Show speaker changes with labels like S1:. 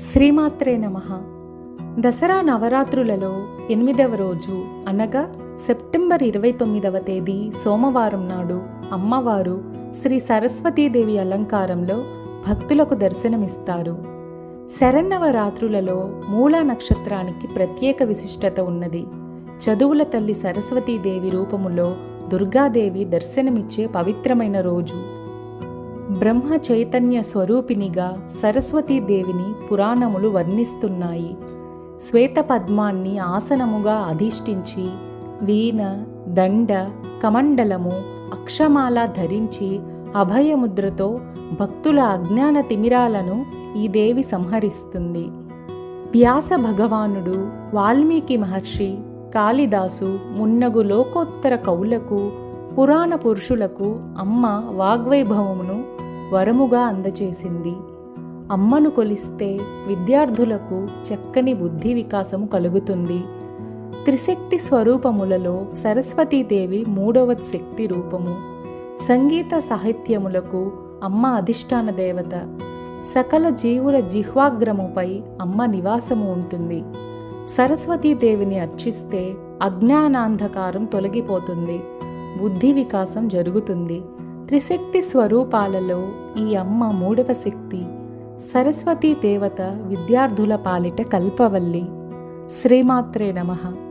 S1: శ్రీమాత్రే నమ. దసరా నవరాత్రులలో ఎనిమిదవ రోజు అనగా సెప్టెంబర్ ఇరవై తొమ్మిదవ తేదీ సోమవారం నాడు అమ్మవారు శ్రీ సరస్వతీదేవి అలంకారంలో భక్తులకు దర్శనమిస్తారు. శరన్నవరాత్రులలో మూలా నక్షత్రానికి ప్రత్యేక విశిష్టత ఉన్నది. చదువుల తల్లి సరస్వతీదేవి రూపములో దుర్గాదేవి దర్శనమిచ్చే పవిత్రమైన రోజు. బ్రహ్మ చైతన్య స్వరూపినిగా సరస్వతీదేవిని పురాణములు వర్ణిస్తున్నాయి. శ్వేతపద్మాన్ని ఆసనముగా అధిష్ఠించి వీణ దండ కమండలము అక్షమాల ధరించి అభయముద్రతో భక్తుల అజ్ఞాన తిమిరాలను ఈ దేవి సంహరిస్తుంది. వ్యాస భగవానుడు వాల్మీకి మహర్షి కాళిదాసు మున్నగు లోకోత్తర కవులకు పురాణ పురుషులకు అమ్మ వాగ్వైభవమును వరముగా అందచేసింది. అమ్మను కొలిస్తే విద్యార్థులకు చక్కని బుద్ధి వికాసము కలుగుతుంది. త్రిశక్తి స్వరూపములలో సరస్వతీదేవి మూడవ శక్తి రూపము. సంగీత సాహిత్యములకు అమ్మ అధిష్టాన దేవత. సకల జీవుల జిహ్వాగ్రముపై అమ్మ నివాసము ఉంటుంది. సరస్వతీదేవిని అర్చిస్తే అజ్ఞానాంధకారం తొలగిపోతుంది. బుద్ధి వికాసం జరుగుతుంది. త్రిశక్తి స్వరూపాలలో ఈ అమ్మ మూడవ శక్తి సరస్వతీ దేవత విద్యార్థుల పాలిట కల్పవల్లి. శ్రీమాత్రే నమః.